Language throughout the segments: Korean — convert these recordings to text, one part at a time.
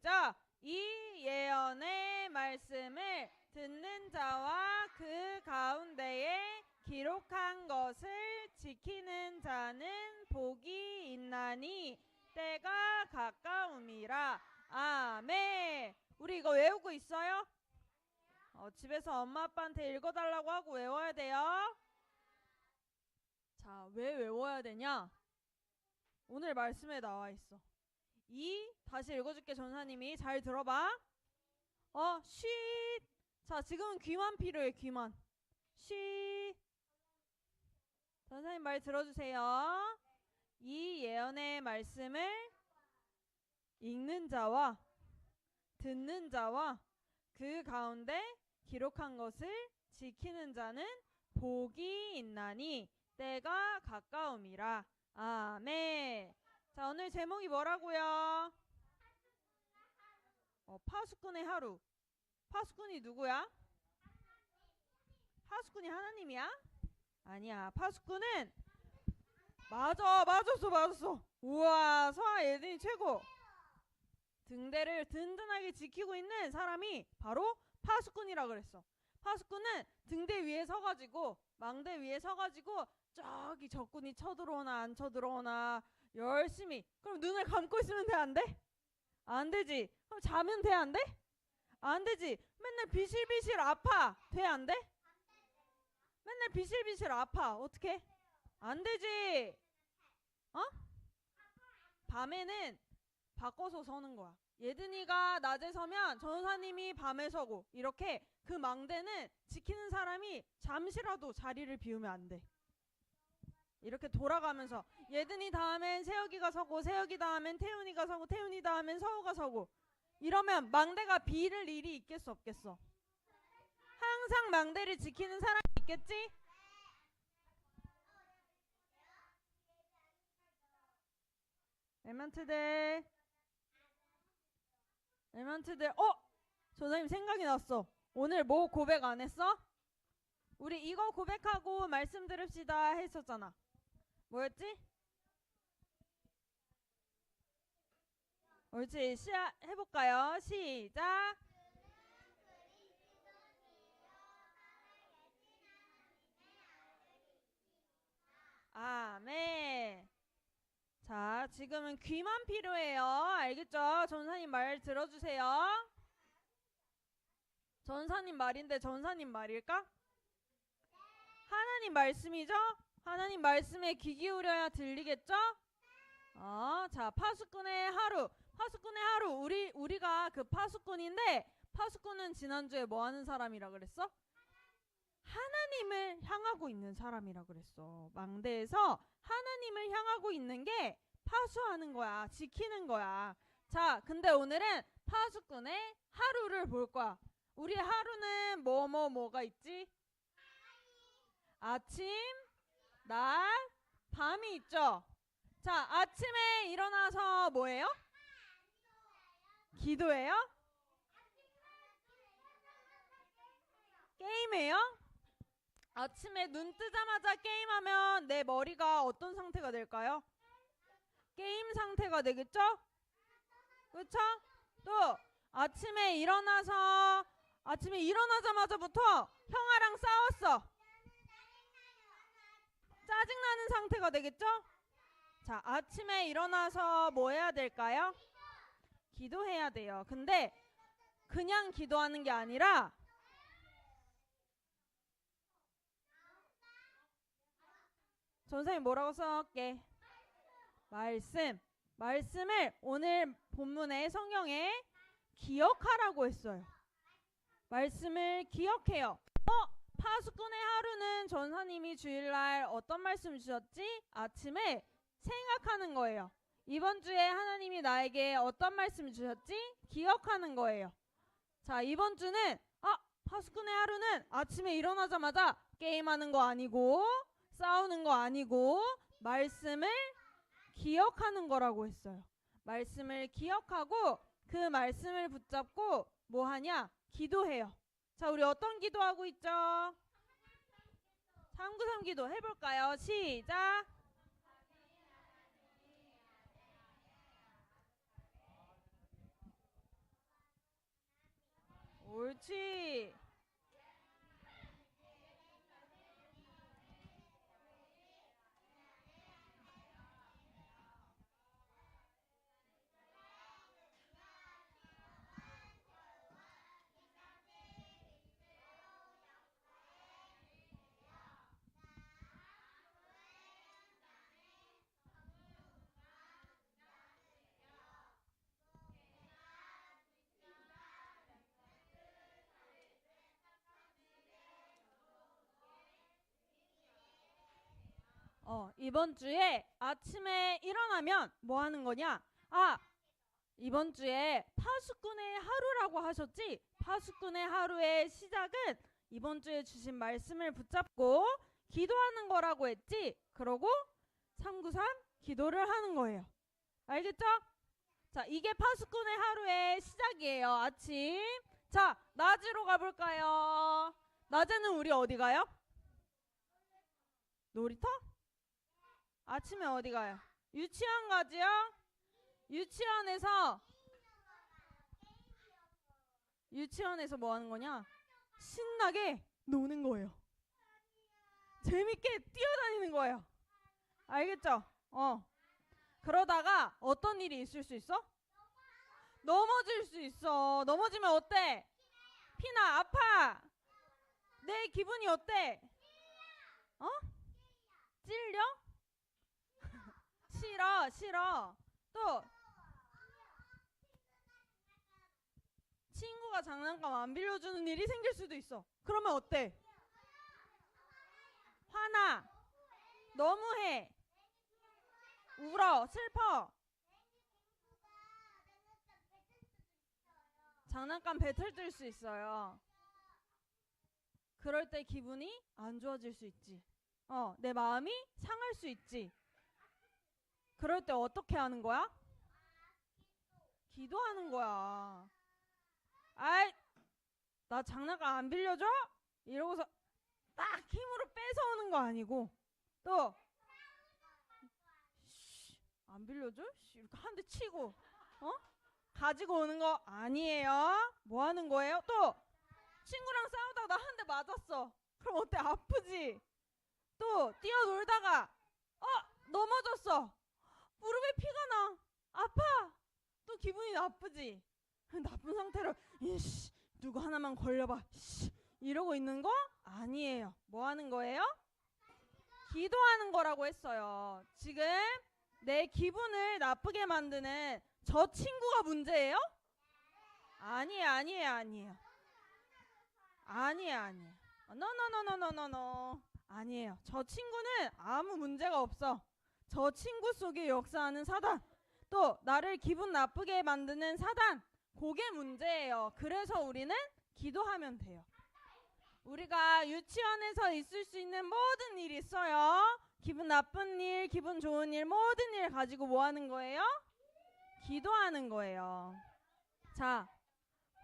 시작. 이 예언의 말씀을 듣는 자와 그 가운데에 기록한 것을 지키는 자는 복이 있나니 때가 가까움이라. 아멘. 우리 이거 외우고 있어요? 어, 집에서 엄마 아빠한테 읽어달라고 하고 외워야 돼요. 자, 왜 외워야 되냐? 오늘 말씀에 나와 있어. 이 다시 읽어줄게 전사님이 잘 들어봐. 어, 쉿. 자, 지금은 귀만 필요해 귀만. 쉿. 전사님 말 들어주세요. 이 예언의 말씀을 읽는 자와 듣는 자와 그 가운데 기록한 것을 지키는 자는 복이 있나니 때가 가까움이라. 아멘. 자, 오늘 제목이 뭐라고요? 어, 파수꾼의 하루. 파수꾼이 누구야? 파수꾼이 하나님이야? 아니야. 파수꾼은 맞아, 맞았어, 맞았어. 우와, 서아 예든이 최고. 등대를 든든하게 지키고 있는 사람이 바로 파수꾼이라 그랬어. 파수꾼은 등대 위에 서가지고 망대 위에 서가지고 저기 적군이 쳐들어오나 안 쳐들어오나 열심히 그럼 눈을 감고 있으면 돼 안 돼? 안 되지. 그럼 자면 돼 안 돼? 안 되지. 맨날 비실비실 아파 돼 안 돼? 맨날 비실비실 아파 어떻게? 안 되지. 어? 밤에는 바꿔서 서는 거야. 예든이가 낮에 서면 전사님이 밤에 서고 이렇게 그 망대는 지키는 사람이 잠시라도 자리를 비우면 안 돼. 이렇게 돌아가면서 예든이 다음엔 세혁이가 서고 세혁이 다음엔 태훈이가 서고 태훈이 다음엔 서우가 서고 이러면 망대가 비를 일이 있겠어 없겠어? 항상 망대를 지키는 사람이 있겠지? 엘먼트들 엘먼트들 어? 조사님 생각이 났어 오늘 뭐 고백 안 했어? 우리 이거 고백하고 말씀 들읍시다 했었잖아 뭐였지? 옳지 시작 해볼까요? 시작 아멘 자, 지금은 귀만 필요해요. 알겠죠? 전사님 말 들어주세요. 전사님 말인데 전사님 말일까? 하나님 말씀이죠? 하나님 말씀에 귀 기울여야 들리겠죠? 어, 자, 파수꾼의 하루. 파수꾼의 하루. 우리 우리가 그 파수꾼인데 파수꾼은 지난주에 뭐 하는 사람이라 그랬어? 하나님을 향하고 있는 사람이라 그랬어. 망대에서 하나님을 향하고 있는 게 파수하는 거야. 지키는 거야. 자, 근데 오늘은 파수꾼의 하루를 볼 거야. 우리 하루는 뭐뭐 뭐, 가 있지? 아침, 날, 밤이 있죠. 자, 아침에 일어나서 뭐예요? 기도해요? 게임해요? 아침에 눈 뜨자마자 게임하면 내 머리가 어떤 상태가 될까요? 게임 상태가 되겠죠? 그렇죠? 또 아침에 일어나서 아침에 일어나자마자부터 형아랑 싸웠어. 짜증나는 상태가 되겠죠? 자, 아침에 일어나서 뭐 해야 될까요? 기도해야 돼요. 근데 그냥 기도하는 게 아니라 전사님 뭐라고 써게 말씀. 말씀을 오늘 본문의 성경에 기억하라고 했어요. 말씀을 기억해요. 어? 파수꾼의 하루는 전사님이 주일날 어떤 말씀 주셨지? 아침에 생각하는 거예요. 이번 주에 하나님이 나에게 어떤 말씀 주셨지? 기억하는 거예요. 자, 이번 주는 아, 파수꾼의 하루는 아침에 일어나자마자 게임하는 거 아니고 싸우는 거 아니고 말씀을 기억하는 거라고 했어요. 말씀을 기억하고 그 말씀을 붙잡고 뭐 하냐? 기도해요. 자, 우리 어떤 기도하고 있죠? 393 기도 해볼까요? 시작! 옳지. 어, 이번 주에 아침에 일어나면 뭐 하는 거냐? 아, 이번 주에 파수꾼의 하루라고 하셨지? 파수꾼의 하루의 시작은 이번 주에 주신 말씀을 붙잡고 기도하는 거라고 했지? 그러고 393 기도를 하는 거예요. 알겠죠? 자, 이게 파수꾼의 하루의 시작이에요. 아침. 자, 낮으로 가볼까요? 낮에는 우리 어디 가요? 놀이터? 아침에 어디 가요? 유치원 가지요? 유치원에서 유치원에서 뭐 하는 거냐? 신나게 노는 거예요. 재밌게 뛰어다니는 거예요. 알겠죠? 어. 그러다가 어떤 일이 있을 수 있어? 넘어질 수 있어. 넘어지면 어때? 피나 아파. 내 기분이 어때? 어? 찔려? 싫어, 싫어. 또 친구가 장난감 안 빌려주는 일이 생길 수도 있어. 그러면 어때? 화나. 너무해. 울어. 슬퍼. 장난감 배틀 뜰 수 있어요. 그럴 때 기분이 안 좋아질 수 있지. 어, 내 마음이 상할 수 있지. 그럴 때 어떻게 하는 거야? 기도하는 거야. 아이, 나 장난감 안 빌려줘? 이러고서 딱 힘으로 뺏어오는 거 아니고 또 씨, 안 빌려줘? 씨, 이렇게 한 대 치고 어? 가지고 오는 거 아니에요. 뭐 하는 거예요? 또 친구랑 싸우다가 나 한 대 맞았어. 그럼 어때? 아프지? 또 뛰어놀다가 어 넘어졌어. 무릎에 피가 나. 아파. 또 기분이 나쁘지. 나쁜 상태로 이씨 누구 하나만 걸려봐. 씨, 이러고 있는 거 아니에요. 뭐 하는 거예요? 기도하는 거라고 했어요. 지금 내 기분을 나쁘게 만드는 저 친구가 문제예요? 아니에요, 아니에요, 아니에요. 아니에요, 아니에요. 노노노노노노노. 아니에요. 저 친구는 아무 문제가 없어. 저 친구 속에 역사하는 사단. 또 나를 기분 나쁘게 만드는 사단. 그게 문제예요. 그래서 우리는 기도하면 돼요. 우리가 유치원에서 있을 수 있는 모든 일이 있어요. 기분 나쁜 일, 기분 좋은 일, 모든 일 가지고 뭐 하는 거예요? 기도하는 거예요. 자,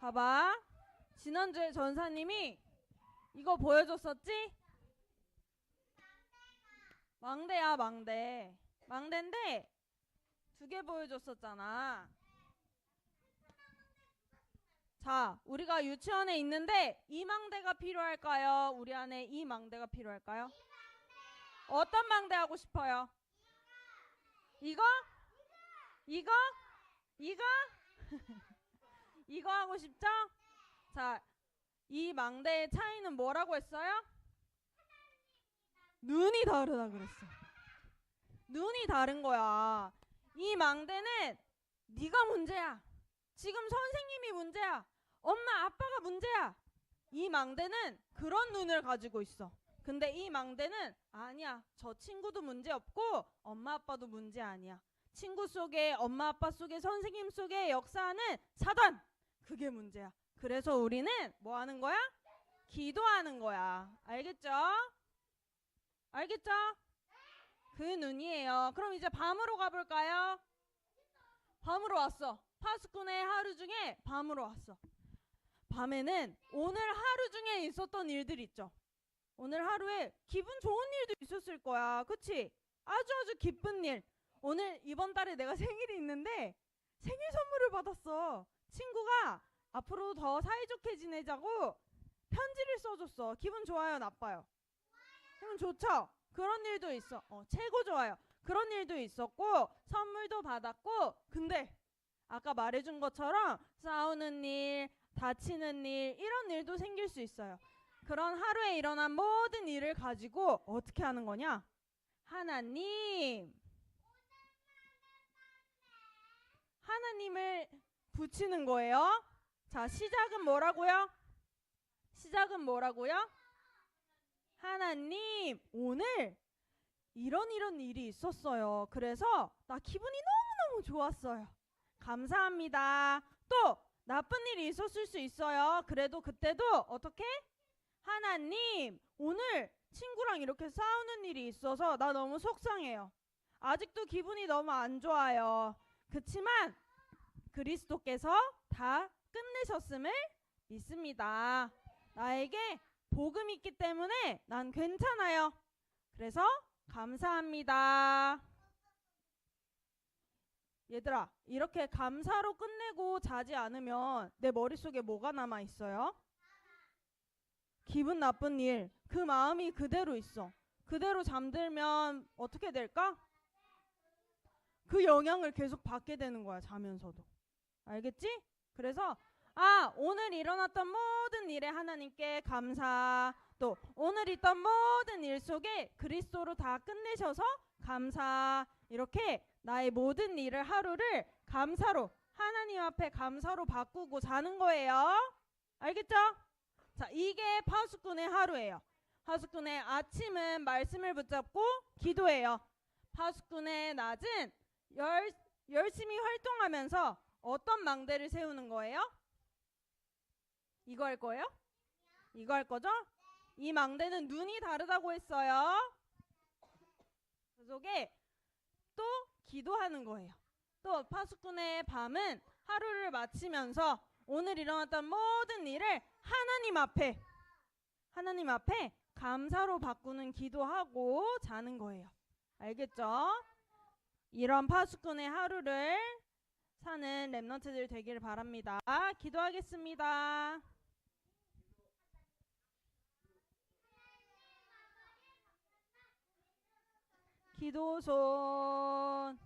봐봐. 지난주에 전사님이 이거 보여줬었지? 망대야, 망대. 망대인데 두 개 보여줬었잖아. 자, 우리가 유치원에 있는데 이 망대가 필요할까요? 우리 안에 이 망대가 필요할까요? 어떤 망대 하고 싶어요? 이거? 이거? 이거? 이거 하고 싶죠? 자, 이 망대의 차이는 뭐라고 했어요? 눈이 다르다 그랬어. 눈이 다른 거야. 이 망대는 네가 문제야. 지금 선생님이 문제야. 엄마, 아빠가 문제야. 이 망대는 그런 눈을 가지고 있어. 근데 이 망대는 아니야. 저 친구도 문제 없고 엄마, 아빠도 문제 아니야. 친구 속에 엄마, 아빠 속에 선생님 속에 역사하는 사단. 그게 문제야. 그래서 우리는 뭐 하는 거야? 기도하는 거야. 알겠죠? 알겠죠? 그 눈이에요. 그럼 이제 밤으로 가볼까요? 밤으로 왔어. 파수꾼의 하루 중에 밤으로 왔어. 밤에는 오늘 하루 중에 있었던 일들 있죠. 오늘 하루에 기분 좋은 일도 있었을 거야. 그치? 아주 아주 기쁜 일. 오늘 이번 달에 내가 생일이 있는데 생일 선물을 받았어. 친구가 앞으로 더 사이좋게 지내자고 편지를 써줬어. 기분 좋아요, 나빠요? 기분 좋죠? 그런 일도 있어. 어, 최고 좋아요. 그런 일도 있었고 선물도 받았고 근데 아까 말해준 것처럼 싸우는 일, 다치는 일 이런 일도 생길 수 있어요. 그런 하루에 일어난 모든 일을 가지고 어떻게 하는 거냐? 하나님 하나님을 붙이는 거예요. 자, 시작은 뭐라고요? 시작은 뭐라고요? 하나님, 오늘 이런 이런 일이 있었어요. 그래서 나 기분이 너무너무 좋았어요. 감사합니다. 또 나쁜 일이 있었을 수 있어요. 그래도 그때도 어떻게? 하나님, 오늘 친구랑 이렇게 싸우는 일이 있어서 나 너무 속상해요. 아직도 기분이 너무 안 좋아요. 그치만 그리스도께서 다 끝내셨음을 믿습니다. 나에게 복음이 있기 때문에 난 괜찮아요. 그래서 감사합니다. 얘들아, 이렇게 감사로 끝내고 자지 않으면 내 머릿속에 뭐가 남아 있어요? 기분 나쁜 일, 그 마음이 그대로 있어. 그대로 잠들면 어떻게 될까? 그 영향을 계속 받게 되는 거야, 자면서도. 알겠지? 그래서 아, 오늘 일어났던 모든 일에 하나님께 감사. 또 오늘 있던 모든 일 속에 그리스도로 다 끝내셔서 감사. 이렇게 나의 모든 일을 하루를 감사로 하나님 앞에 감사로 바꾸고 자는 거예요. 알겠죠? 자, 이게 파수꾼의 하루예요. 파수꾼의 아침은 말씀을 붙잡고 기도해요. 파수꾼의 낮은 열, 열심히 활동하면서 어떤 망대를 세우는 거예요? 이거 할 거예요? 이거 할 거죠? 이 망대는 눈이 다르다고 했어요. 그 속에 또 기도하는 거예요. 또 파수꾼의 밤은 하루를 마치면서 오늘 일어났던 모든 일을 하나님 앞에 하나님 앞에 감사로 바꾸는 기도하고 자는 거예요. 알겠죠? 이런 파수꾼의 하루를 사는 랩런트들 되기를 바랍니다. 기도하겠습니다. 기도손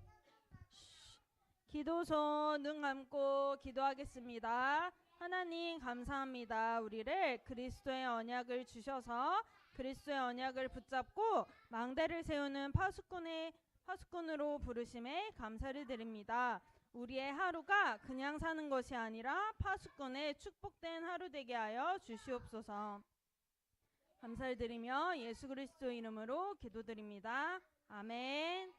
기도손 눈 감고 기도하겠습니다. 하나님 감사합니다. 우리를 그리스도의 언약을 주셔서 그리스도의 언약을 붙잡고 망대를 세우는 파수꾼의 파수꾼으로 부르심에 감사를 드립니다. 우리의 하루가 그냥 사는 것이 아니라 파수꾼의 축복된 하루 되게 하여 주시옵소서. 감사를 드리며 예수 그리스도 이름으로 기도드립니다. 아멘.